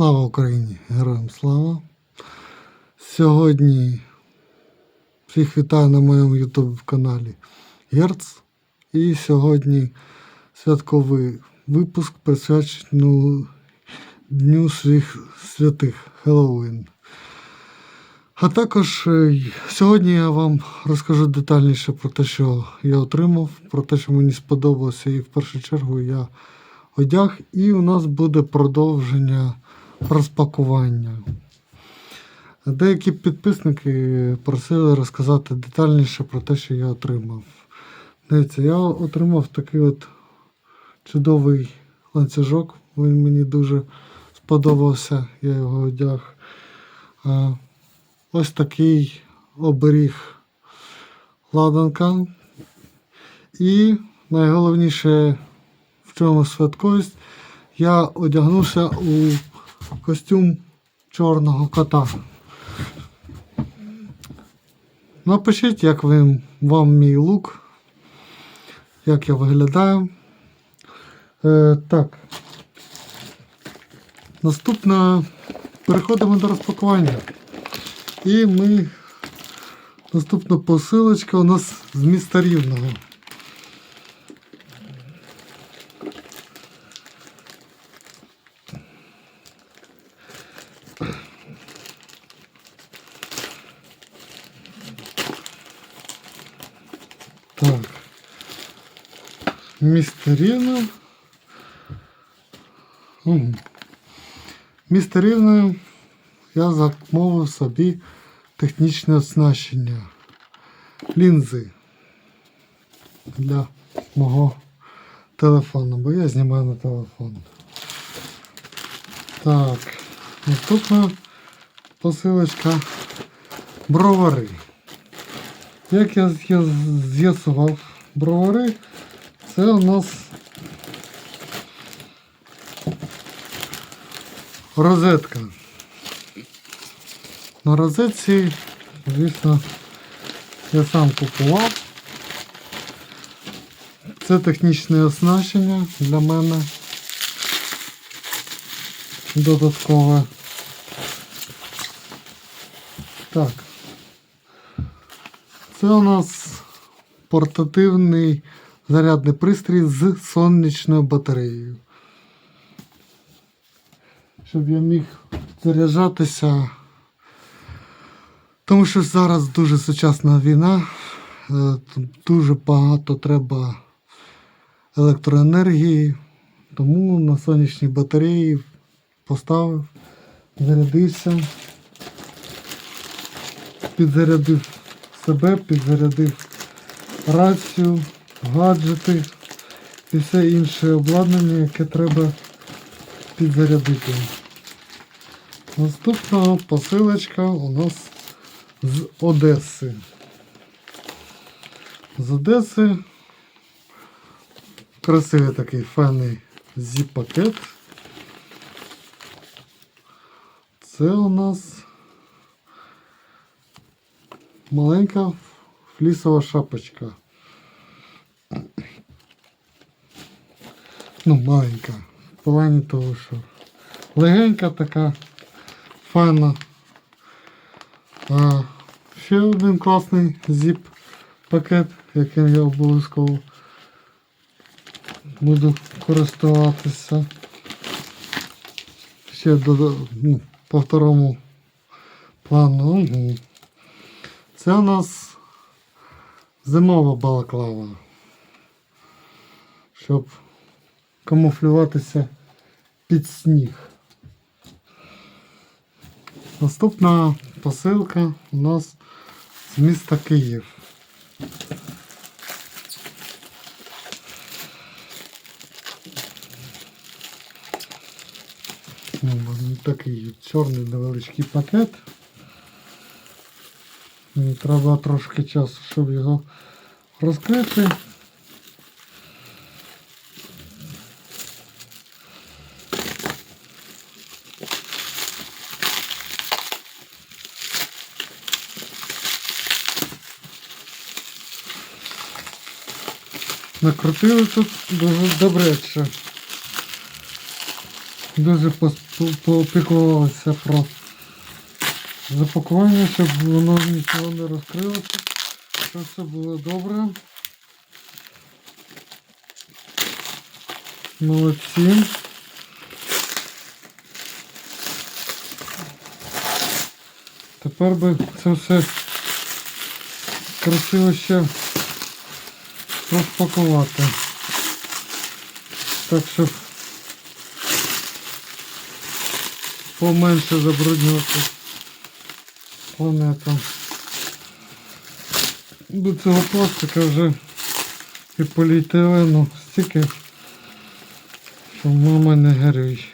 Слава Україні! Героям слава! Сьогодні всіх вітаю на моєму YouTube каналі Герц. І сьогодні святковий випуск присвячений Дню всіх святих Хеллоуін. А також е, сьогодні я вам розкажу детальніше про те, що я отримав, про те, що мені сподобалося, і в першу чергу я одяг, і у нас буде продовження розпакування. Деякі підписники просили розказати детальніше про те, що я отримав. Дивіться, я отримав такий от чудовий ланцюжок. Він мені дуже сподобався, я його одяг. Ось такий оберіг ладанка. І найголовніше в чому святковість, я одягнувся у костюм чорного кота. Напишіть, як ви, вам мій лук, як я виглядаю. Е, так. Наступно переходимо до розпакування. І ми. Наступна посилочка у нас з міста Рівного. Так. Місто Рівне. Угу. Я замовив собі технічне оснащення. Лінзи для мого телефону, бо я знімаю на телефон. Так, наступна посилочка бровари. Як я з'я- з'ясував бровари, це у нас розетка. На розетці, звісно, я сам купував. Це технічне оснащення для мене. Додаткове. Так. Це у нас портативний зарядний пристрій з сонячною батареєю. Щоб я міг заряджатися. Тому що зараз дуже сучасна війна, е, дуже багато треба електроенергії, тому на сонячній батареї поставив, зарядився, підзарядив себе, підзарядив рацію, гаджети і все інше обладнання, яке треба підзарядити. Наступна посилочка у нас з Одеси. З Одеси красивий такий файний зіп-пакет. Це у нас маленька флісова шапочка. Ну, маленька. В плані того, що легенька така, файна. А, ще один класний зіп-пакет, яким я обов'язково буду користуватися. Ще до, ну, по второму плану. Угу. Це у нас зимова балаклава. Щоб камуфлюватися під сніг. Наступна посилка у нас з міста Київ. Такий чорний невеличкий пакет. Треба трошки часу, щоб його розкрити. Накрутили тут дуже добряче. дуже попіклувалися про запакування, щоб воно нічого не розкрилося, щоб все було добре. Молодці. Тепер би це все красиво ще розпакувати. Так, щоб поменше забруднювати планету. До цього пластика вже і поліетилену стільки, що мама не горюй.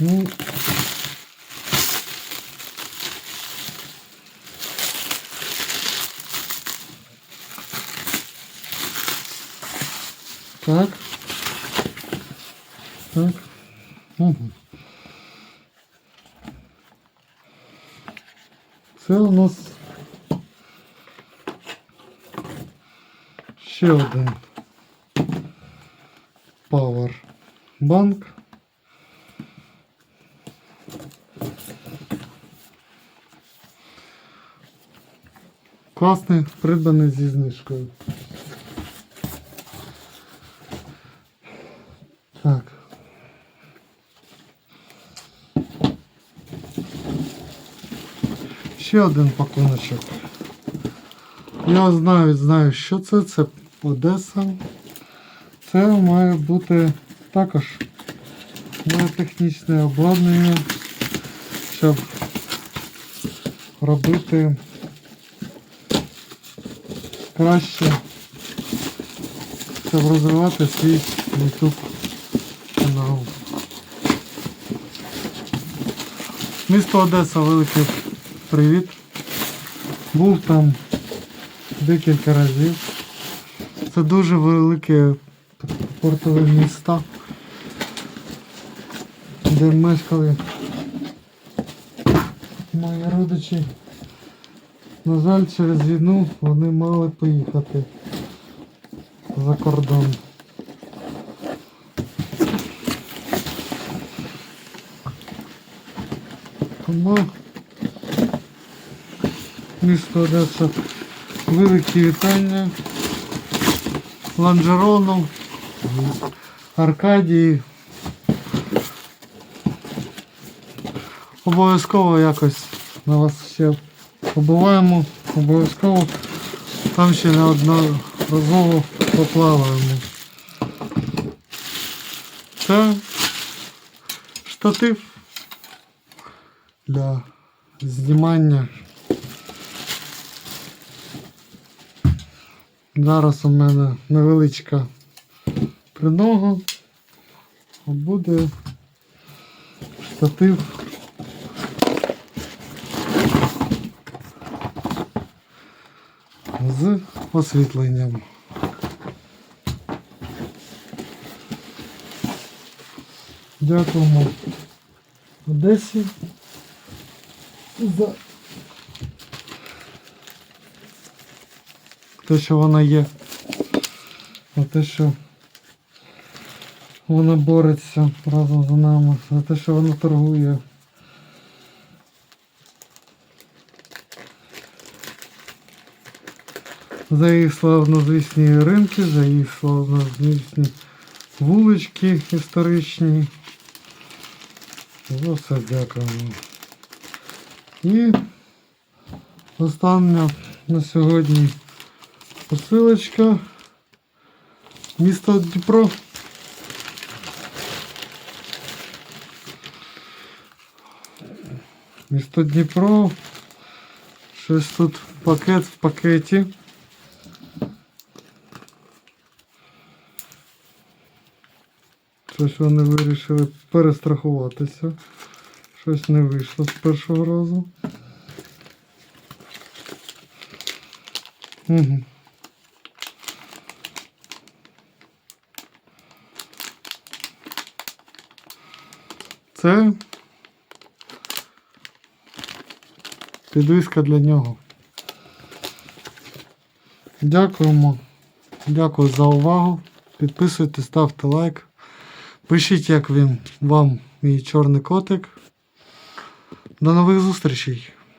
Ну, так. Так. Угу. Це у нас ще один Power Bank. Класний, придбаний зі знижкою. Ще один пакуночок. Я знаю, знаю, що це. Це Одеса. Це має бути також моє технічне обладнання, щоб робити краще, щоб розвивати свій YouTube канал. Місто Одеса, великий привіт. Був там декілька разів. Це дуже велике портове місто, де мешкали мої родичі. На жаль, через війну вони мали поїхати за кордон. Тому місто Одеса великі вітання Ланжерону, Аркадії. Обов'язково якось на вас ще побуваємо, обов'язково там ще неодноразово поплаваємо. Це штатив для знімання. Зараз у мене невеличка принога, а буде штатив з освітленням. Дякуємо Одесі за те, що вона є, за те, що вона бореться разом з нами, за те, що вона торгує. За її славнозвісні ринки, за її славнозвісні вулички історичні. За все дякуємо. І остання на сьогодні посилочка. Місто Дніпро. Місто Дніпро. Щось тут пакет в пакеті. Щось вони вирішили перестрахуватися. Щось не вийшло з першого разу. Угу. Це Підвиска для нього. Дякуємо. Дякую за увагу. Підписуйтесь, ставте лайк. Пишіть, як він вам, мій чорний котик. До нових зустрічей!